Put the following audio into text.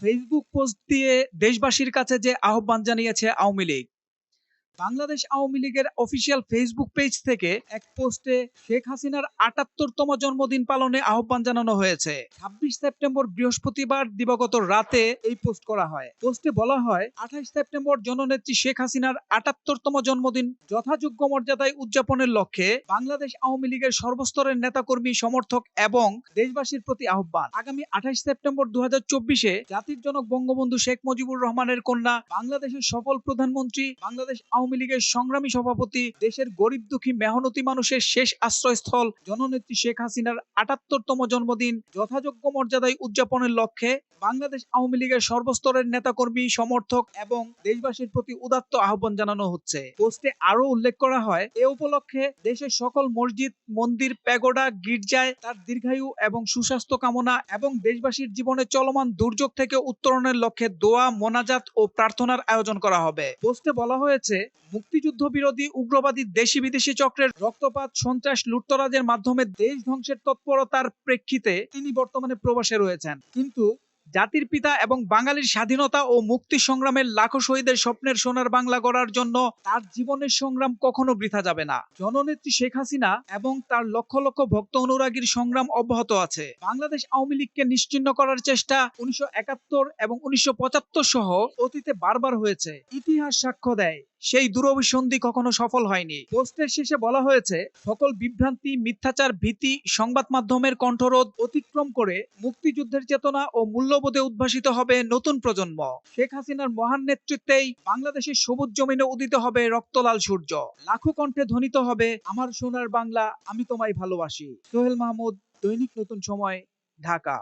Facebook post দিয়ে দেশবাসীর কাছে যে আহ্বান জানিয়েছে আওয়ামী লীগ। বাংলাদেশ আওয়ামী লীগের অফিসিয়াল ফেসবুক পেজ থেকে এক পোস্টে শেখ হাসিনার আটাত্তরতম জন্মদিন পালনে আহ্বান জানানো হয়েছে। ছাব্বিশ সেপ্টেম্বর বৃহস্পতিবার দিবাগত রাতে এই পোস্ট করা হয়। পোস্টে বলা হয়, আঠাশ সেপ্টেম্বর জননেত্রী শেখ হাসিনার আটাত্তরতম জন্মদিন যথাযোগ্য মর্যাদায় উদযাপনের লক্ষ্যে বাংলাদেশ আওয়ামী লীগের সর্বস্তরের নেতাকর্মী, সমর্থক এবং দেশবাসীর প্রতি আহ্বান। আগামী আঠাশ সেপ্টেম্বর দু চব্বিশে জাতির জনক বঙ্গবন্ধু শেখ মুজিবুর রহমানের কন্যা, বাংলাদেশের সফল প্রধানমন্ত্রী, বাংলাদেশ আওয়ামী লীগের সংগ্রামী সভাপতি, দেশের গরিব দুঃখী মেহনতি মানুষের শেষ আশ্রয়স্থল, জননেত্রী শেখ হাসিনার আটাত্তরতম জন্মদিন, যথাযোগ্য মর্যাদায় উদযাপনের লক্ষ্যে বাংলাদেশ আওয়ামী লীগের সর্বস্তরের নেতাকর্মী, সমর্থক এবং দেশবাসীর প্রতি উদাত্ত আহ্বান জানানো হচ্ছে। পোস্টে আরও উল্লেখ করা হয়, এ উপলক্ষে দেশের সকল মসজিদ, মন্দির, প্যাগোডা, গির্জায় তার দীর্ঘায়ু এবং সুস্বাস্থ্য কামনা এবং দেশবাসীর জীবনে চলমান দুর্যোগ থেকে উত্তরণের লক্ষ্যে দোয়া, মোনাজাত ও প্রার্থনার আয়োজন করা হবে। পোস্টে বলা হয়েছে মুক্তিযুদ্ধ বিরোধী উগ্রবাদী দেশি বিদেশি চক্রের রক্তপাত, সন্ত্রাস, লুটতরাজের মাধ্যমে দেশ ধ্বংসের তৎপরতার প্রেক্ষিতে তিনি বর্তমানে প্রবাসে রয়েছেন। কিন্তু জাতির পিতা এবং বাঙালির স্বাধীনতা ও মুক্তি সংগ্রামের লাখো শহীদের স্বপ্নের সোনার বাংলা গড়ার জন্য তার জীবনের সংগ্রাম কখনো বৃথা যাবে না। জননেত্রী শেখ হাসিনা এবং তার লক্ষ লক্ষ ভক্ত অনুরাগীর সংগ্রাম অব্যাহত আছে। বাংলাদেশ আওয়ামী লীগকে নিশ্চিন্ন করার চেষ্টা উনিশশো একাত্তর এবং উনিশশো পঁচাত্তর সহ অতীতে বারবার হয়েছে। ইতিহাস সাক্ষ্য দেয়। সেই দূরভিসন্ধি কখনো সফল হয়নি। পোস্টের শেষে বলা হয়েছে, সকল বিভ্রান্তি, মিথ্যাচার, ভীতি, সংবাদ মাধ্যমের কণ্ঠরোধ অতিক্রম করে মুক্তিযুদ্ধের চেতনা ও মূল্যবোধে উদ্ভাসিত হবে নতুন প্রজন্ম। শেখ হাসিনার মহান নেতৃত্বেই বাংলাদেশের সবুজ জমিনে উদিত হবে রক্তলাল সূর্য। লাখো কণ্ঠে ধ্বনিত হবে, আমার সোনার বাংলা, আমি তোমায় ভালোবাসি। সোহেল মাহমুদ, দৈনিক নতুন সময়, ঢাকা।